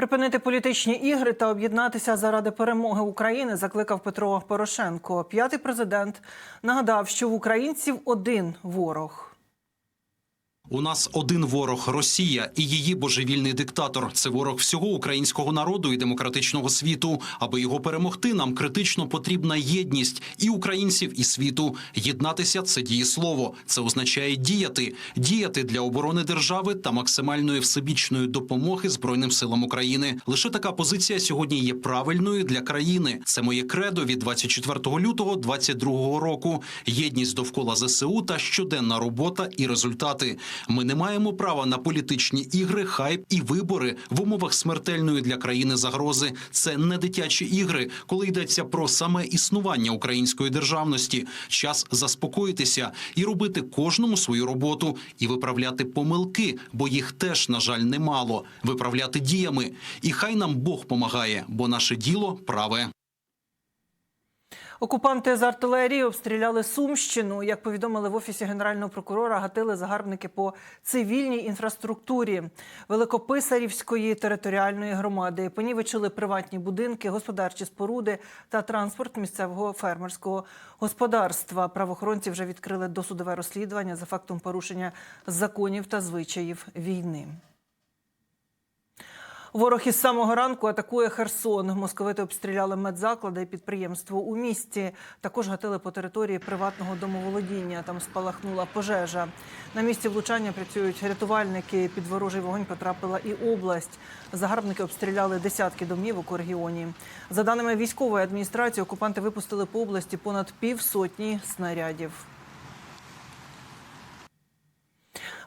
Припинити політичні ігри та об'єднатися заради перемоги України закликав Петро Порошенко. П'ятий президент нагадав, що в українців один ворог. У нас один ворог Росія і її божевільний диктатор. Це ворог всього українського народу і демократичного світу. Аби його перемогти, нам критично потрібна єдність і українців, і світу. Єднатися це дієслово. Це означає діяти, діяти для оборони держави та максимальної всебічної допомоги Збройним силам України. Лише така позиція сьогодні є правильною для країни. Це моє кредо від 24 лютого 2022 року. Єдність довкола ЗСУ та щоденна робота і результати. Ми не маємо права на політичні ігри, хайп і вибори в умовах смертельної для країни загрози. Це не дитячі ігри, коли йдеться про саме існування української державності. Час заспокоїтися і робити кожному свою роботу і виправляти помилки, бо їх теж на жаль немало. Виправляти діями. І хай нам Бог помагає, бо наше діло праве. Окупанти з артилерії обстріляли Сумщину. Як повідомили в офісі генерального прокурора, гатили загарбники по цивільній інфраструктурі Великописарівської територіальної громади. Понівечили приватні будинки, господарчі споруди та транспорт місцевого фермерського господарства. Правоохоронці вже відкрили досудове розслідування за фактом порушення законів та звичаїв війни. Ворог із самого ранку атакує Херсон. Московити обстріляли медзаклади і підприємство у місті. Також гатили по території приватного домоволодіння. Там спалахнула пожежа. На місці влучання працюють рятувальники. Під ворожий вогонь потрапила і область. Загарбники обстріляли десятки домівок у регіоні. За даними військової адміністрації, окупанти випустили по області понад півсотні снарядів.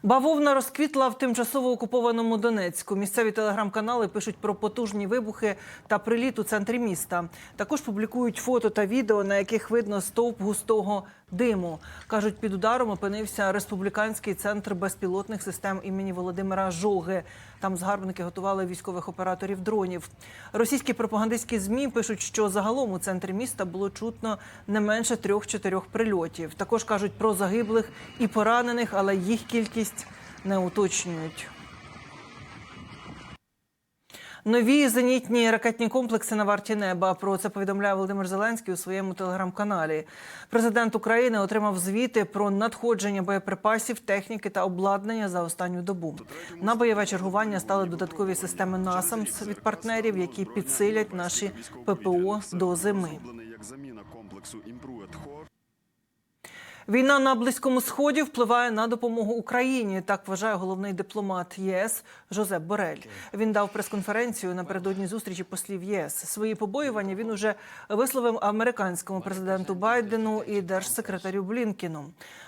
Бавовна розквітла в тимчасово окупованому Донецьку. Місцеві телеграм-канали пишуть про потужні вибухи та приліт у центрі міста. Також публікують фото та відео, на яких видно стовп густого диму. кажуть, під ударом опинився республіканський центр безпілотних систем імені Володимира Жоги. Там згарбники готували військових операторів дронів. Російські пропагандистські змі пишуть, що загалом у центрі міста було чутно не менше трьох-чотирьох прильотів. Також кажуть про загиблих і поранених, але їх кількість не уточнюють. Нові зенітні ракетні комплекси на варті неба. Про це повідомляє Володимир Зеленський у своєму телеграм-каналі. Президент України отримав звіти про надходження боєприпасів, техніки та обладнання за останню добу. На бойове чергування стали додаткові системи НАСАМС від партнерів, які підсилять наші ППО до зими. Як заміна комплексу. Війна на близькому сході впливає на допомогу Україні. Так вважає головний дипломат ЄС Жозеп Борель. Він дав прес-конференцію напередодні зустрічі послів ЄС. Свої побоювання він уже висловив американському президенту Байдену і держсекретарю Блінкіну.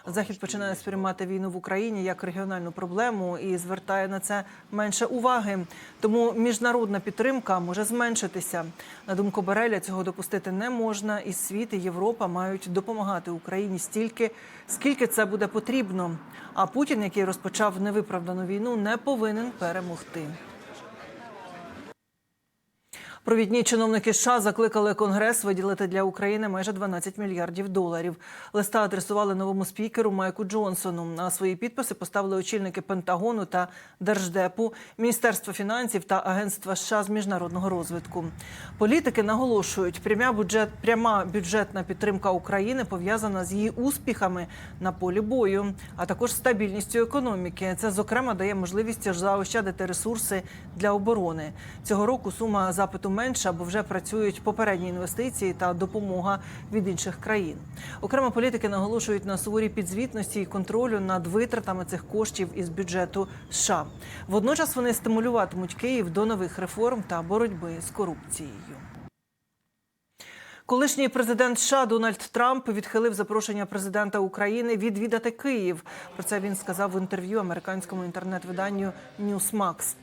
Захід починає сприймати війну в Україні як регіональну проблему і звертає на це менше уваги. Тому міжнародна підтримка може зменшитися. На думку Бореля, цього допустити не можна, і світ і Європа мають допомагати Україні стільки, скільки це буде потрібно. А Путін, який розпочав невиправдану війну, не повинен перемогти. Провідні чиновники США закликали Конгрес виділити для України майже 12 мільярдів доларів. Листа адресували новому спікеру Майку Джонсону. На свої підписи поставили очільники Пентагону та Держдепу, Міністерства фінансів та Агентства США з міжнародного розвитку. Політики наголошують, пряма бюджет, пряма бюджетна підтримка України пов'язана з її успіхами на полі бою, а також стабільністю економіки. Це зокрема дає можливість заощадити ресурси для оборони. Цього року сума запиту менша, бо вже працюють попередні інвестиції та допомога від інших країн. Окремо політики наголошують на суворій підзвітності і контролю над витратами цих коштів із бюджету США. Водночас вони стимулюватимуть Київ до нових реформ та боротьби з корупцією. Колишній президент США Дональд Трамп відхилив запрошення президента України відвідати Київ. Про це він сказав в інтерв'ю американському інтернет-виданню Newsmax.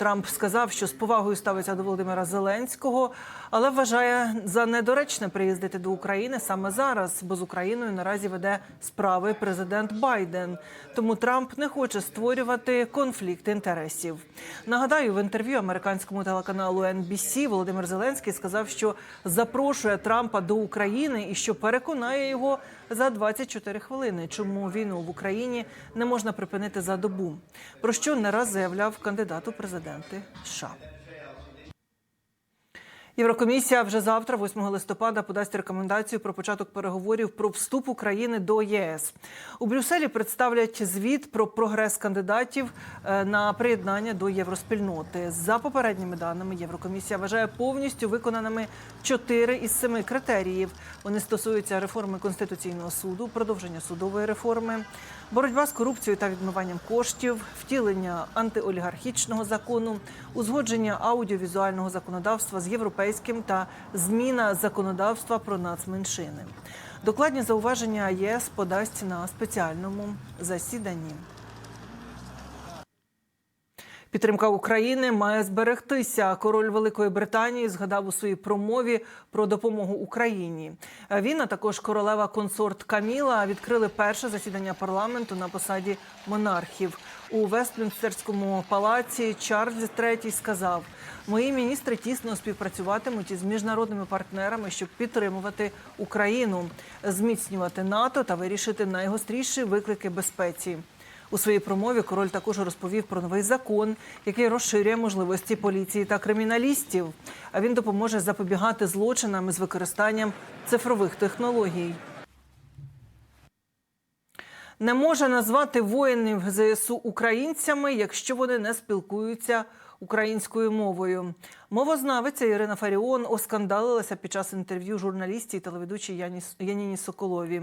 Трамп сказав, що з повагою ставиться до Володимира Зеленського, але вважає за недоречне приїздити до України саме зараз, бо з Україною наразі веде справи президент Байден. Тому Трамп не хоче створювати конфлікт інтересів. Нагадаю, в інтерв'ю американському телеканалу NBC Володимир Зеленський сказав, що запрошує Трампа до України і що переконає його за 24 хвилини, чому війну в Україні не можна припинити за добу. Про що не раз заявляв кандидат у президенти США. Єврокомісія вже завтра, 8 листопада, подасть рекомендацію про початок переговорів про вступ України до ЄС. У Брюсселі представлять звіт про прогрес кандидатів е, на приєднання до євроспільноти. За попередніми даними, Єврокомісія вважає повністю виконаними 4 із 7 критеріїв. Вони стосуються реформи конституційного суду, продовження судової реформи, боротьба з корупцією та відмиванням коштів, втілення антиолігархічного закону, узгодження аудіовізуального законодавства з європейським та зміна законодавства про нацменшини. Докладні зауваження ЄС подасть на спеціальному засіданні. Підтримка України має зберегтися. Король Великої Британії згадав у своїй промові про допомогу Україні. Він, а також королева консорт Каміла відкрили перше засідання парламенту на посаді монархів. У Вестмінстерському палаці Чарльз III сказав: мої міністри тісно співпрацюватимуть із міжнародними партнерами, щоб підтримувати Україну, зміцнювати НАТО та вирішити найгостріші виклики безпеці. У своїй промові король також розповів про новий закон, який розширює можливості поліції та криміналістів. А він допоможе запобігати злочинам з використанням цифрових технологій. Не може назвати воїнів ЗСУ українцями, якщо вони не спілкуються українською мовою. Мовознавиця Ірина Фаріон оскандалилася під час інтерв'ю журналістів і телеведучій Яні Яніні Соколові.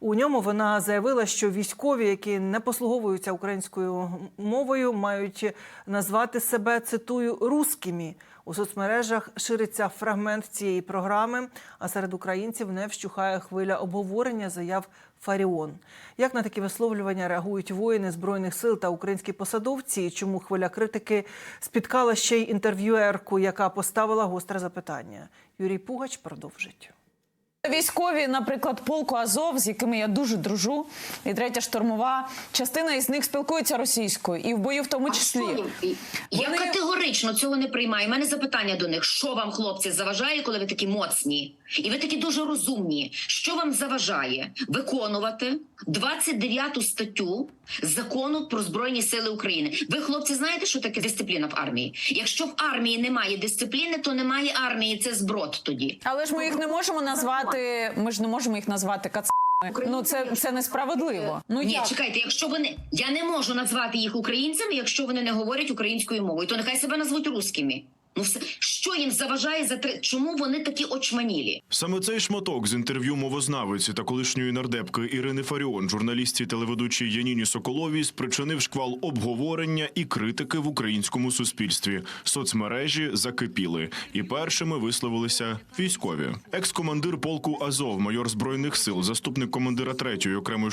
У ньому вона заявила, що військові, які не послуговуються українською мовою, мають назвати себе цитую рускими. У соцмережах шириться фрагмент цієї програми, а серед українців не вщухає хвиля обговорення заяв Фаріон. Як на такі висловлювання реагують воїни збройних сил та українські посадовці? Чому хвиля критики спіткала ще й інтерв'юерку, яка поставила гостре запитання? Юрій Пугач продовжить. Військові, наприклад, полку Азов, з якими я дуже дружу, і третя штурмова, частина із них спілкується російською, і в бою в тому А числі. що? Я Вони- категорично цього не приймаю. У мене запитання до них: що вам, хлопці, заважає, коли ви такі моцні? І ви такі дуже розумні. Що вам заважає виконувати 29 статтю закону про збройні сили України? Ви, хлопці, знаєте, що таке дисципліна в армії? Якщо в армії немає дисципліни, то немає армії. Це зброд тоді. Але ж ми їх не можемо назвати. Ми ж не можемо їх назвати кацами. Ну це, це несправедливо. Ну Ні, як? чекайте, якщо вони я не можу назвати їх українцями, якщо вони не говорять українською мовою, то нехай себе назвуть русскими. Ну що їм заважає за три? Чому вони такі очманілі? Саме цей шматок з інтерв'ю мовознавиці та колишньої нардепки Ірини Фаріон, журналістці телеведучій Яніні Соколовій, спричинив шквал обговорення і критики в українському суспільстві. Соцмережі закипіли, і першими висловилися військові. Екс-командир полку Азов, майор збройних сил, заступник командира третьої окремої